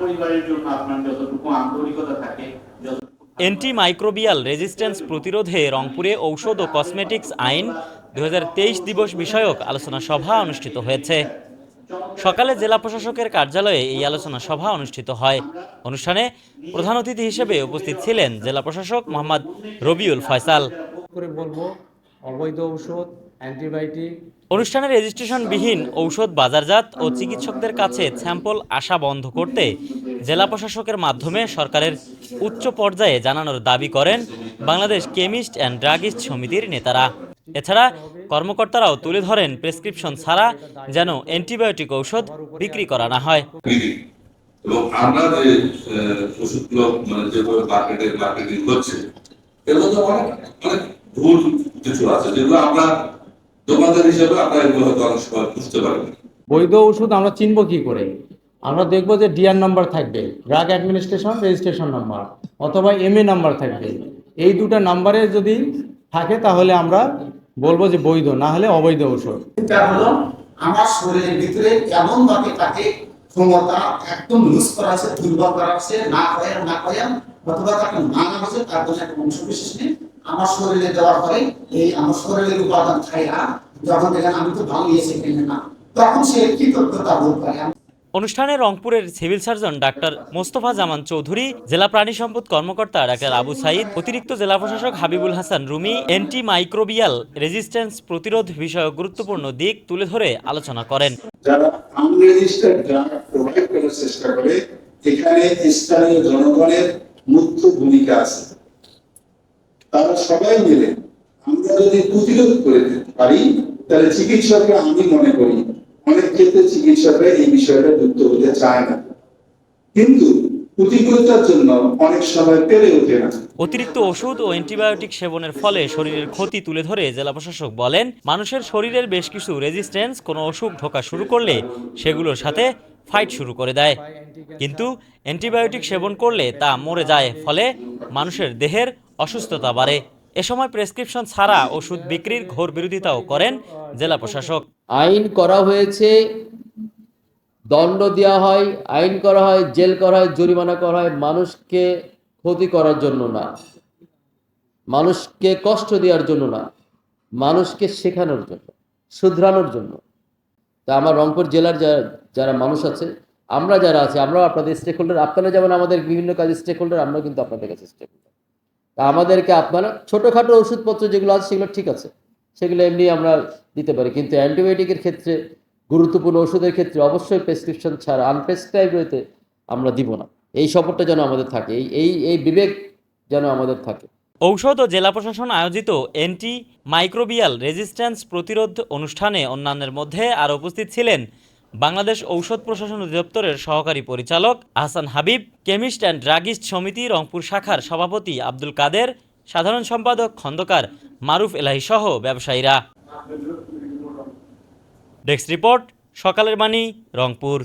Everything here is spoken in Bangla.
পরিবারের জন্য আপনার যতটুকু আন্তরিকতা থাকে যতটুকু মাইক্রোবিয়াল রেজিস্ট্যান্স প্রতিরোধে রংপুরে ঔষধ ও কসমেটিক্স আইন দু হাজার তেইশ দিবস বিষয়ক আলোচনা সভা অনুষ্ঠিত হয়েছে। সকালে জেলা প্রশাসকের কার্যালয়ে এই আলোচনা সভা অনুষ্ঠিত হয়। অনুষ্ঠানে প্রধান অতিথি হিসেবে উপস্থিত ছিলেন জেলা প্রশাসক মোহাম্মদ রবিউল ফয়সাল। করে বলব অবৈধ ঔষধ অ্যান্টিবায়োটিক অনুষ্ঠানে রেজিস্ট্রেশনবিহীন ঔষধ বাজারজাত ও চিকিৎসকদের কাছে স্যাম্পল আসা বন্ধ করতে জেলা প্রশাসকের মাধ্যমে সরকারের উচ্চ পর্যায়ে জানানোর দাবি করেন বাংলাদেশ কেমিস্ট অ্যান্ড ড্রাগিস্ট সমিতির নেতারা। এছাড়া কর্মকর্তারাও তুলে ধরেন প্রেসক্রিপশন ছাড়া যেন অ্যান্টিবায়োটিক ঔষধ বিক্রি করা না হয়। এবং আমরা যে ওষুধগুলো মানে যেভাবে মার্কেটে মার্কেটিং হচ্ছে এর মধ্যে অনেক অনেক ভুল কিছু আছে যেগুলো আমরা দোকানদার হিসেবে আমরা এগুলো হয়তো অনেক সময় বুঝতে পারি না। বৈধ ওষুধ আমরা চিনব কি করে? আমরা দেখব যে ডিআর নাম্বার থাকবে ড্রাগ অ্যাডমিনিস্ট্রেশন রেজিস্ট্রেশন নাম্বার অথবা এমএ নাম্বার থাকবে। এই দুটো নাম্বারে যদি থাকে তাহলে আমরা বলব যে বৈধ না হলে অবৈধ ওষুধ। হলো আমার শরীরের ভিতরে এমন ভাবে তাকে ক্ষমতা একদম লুজ করা আছে দুর্বল করা আছে না করেন না করেন অথবা তাকে না না হচ্ছে তার কোনো একটা অংশ বিশেষ নেই। আমার শরীরে দেওয়ার পরে এই আমার শরীরের উপাদান খাই না যখন দেখেন আমি তো ভালো ইয়েছে কিনে না তখন সে কৃতজ্ঞতা বোধ করে। অনুষ্ঠানে রংপুরের civil surgeon doctor Mostafa Zaman Chowdhury জেলা প্রাণী সম্পদ কর্মকর্তা ডাক্তার আবু সাইদ অতিরিক্ত জেলা প্রশাসক Habibul Hasan Rumi antimicrobial resistance প্রতিরোধ বিষয়ক গুরুত্বপূর্ণ দিক তুলে ধরে আলোচনা করেন। যারা আনরেজিস্টার্ড ড্রাগ প্রোভাইড করার চেষ্টা করে এখানে স্থানীয় জনগণের মুখ্য ভূমিকা আছে। তারা সবাই মিলে আমরা যদি প্রতিরোধ করে পারি, তাহলে চিকিৎসকরা আমি মনে করি অনেক ক্ষেত্রে চিকিৎসকরা এই বিষয়টা যুক্ত হতে চায় না। কিন্তু অতিরিক্ত ওষুধ ও অ্যান্টিবায়োটিক সেবনের ফলে শরীরের ক্ষতি তুলে ধরে জেলা প্রশাসক বলেন, মানুষের শরীরের বেশ কিছু রেজিস্ট্যান্স কোনো অসুখ ঢোকা শুরু করলে সেগুলোর সাথে ফাইট শুরু করে দেয়। কিন্তু অ্যান্টিবায়োটিক সেবন করলে তা মরে যায়, ফলে মানুষের দেহের অসুস্থতা বাড়ে। এ সময় প্রেসক্রিপশন ছাড়া ওষুধ বিক্রির ঘোর বিরোধিতাও করেন জেলা প্রশাসক। আইন করা হয়েছে, দণ্ড দেওয়া হয়, আইন করা হয়, জেল করা হয়, জরিমানা করা হয়, মানুষকে ক্ষতি করার জন্য না। মানুষকে কষ্ট দেওয়ার জন্য না, মানুষকে শেখানোর জন্য, শুধরানোর জন্য। তা আমার রংপুর জেলার যারা মানুষ আছে, আমরা যারা আছে, আমরাও আপনাদের স্টেক হোল্ডার আপনারা যেমন আমাদের বিভিন্ন কাজে স্টেক হোল্ডার আমরাও কিন্তু আপনাদের কাছে স্টেক হোল্ডার তা আমাদেরকে আপনারা ছোটোখাটো ওষুধপত্র যেগুলো আছে সেগুলো ঠিক আছে। সেগুলো এমনি আমরা দিতে পারি। কিন্তু অ্যান্টিবায়োটিকের ক্ষেত্রে, গুরুত্বপূর্ণ ওষুধের ক্ষেত্রে অবশ্যই প্রেসক্রিপশন ছাড়া আনপ্রেসক্রাইব রয়েতে আমরা দিব না। এই সপোর্টটা যেন আমাদের থাকে, এই এই এই বিবেক যেন আমাদের থাকে। ঔষধ ও জেলা প্রশাসন আয়োজিত অ্যান্টি মাইক্রোবিয়াল রেজিস্ট্যান্স প্রতিরোধ অনুষ্ঠানে অন্যান্যের মধ্যে আর উপস্থিত ছিলেন বাংলাদেশ ঔষধ প্রশাসন অধিদপ্তরের সহকারী পরিচালক Ahsan Habib, chemist and druggist সমিতি রংপুর শাখার সভাপতি আব্দুল কাদের, সাধারণ সম্পাদক খন্দকার মারুফ এলাহি সহ ব্যবসায়ীরা। ডেস্ক রিপোর্ট, সকালের বাণী, রংপুর।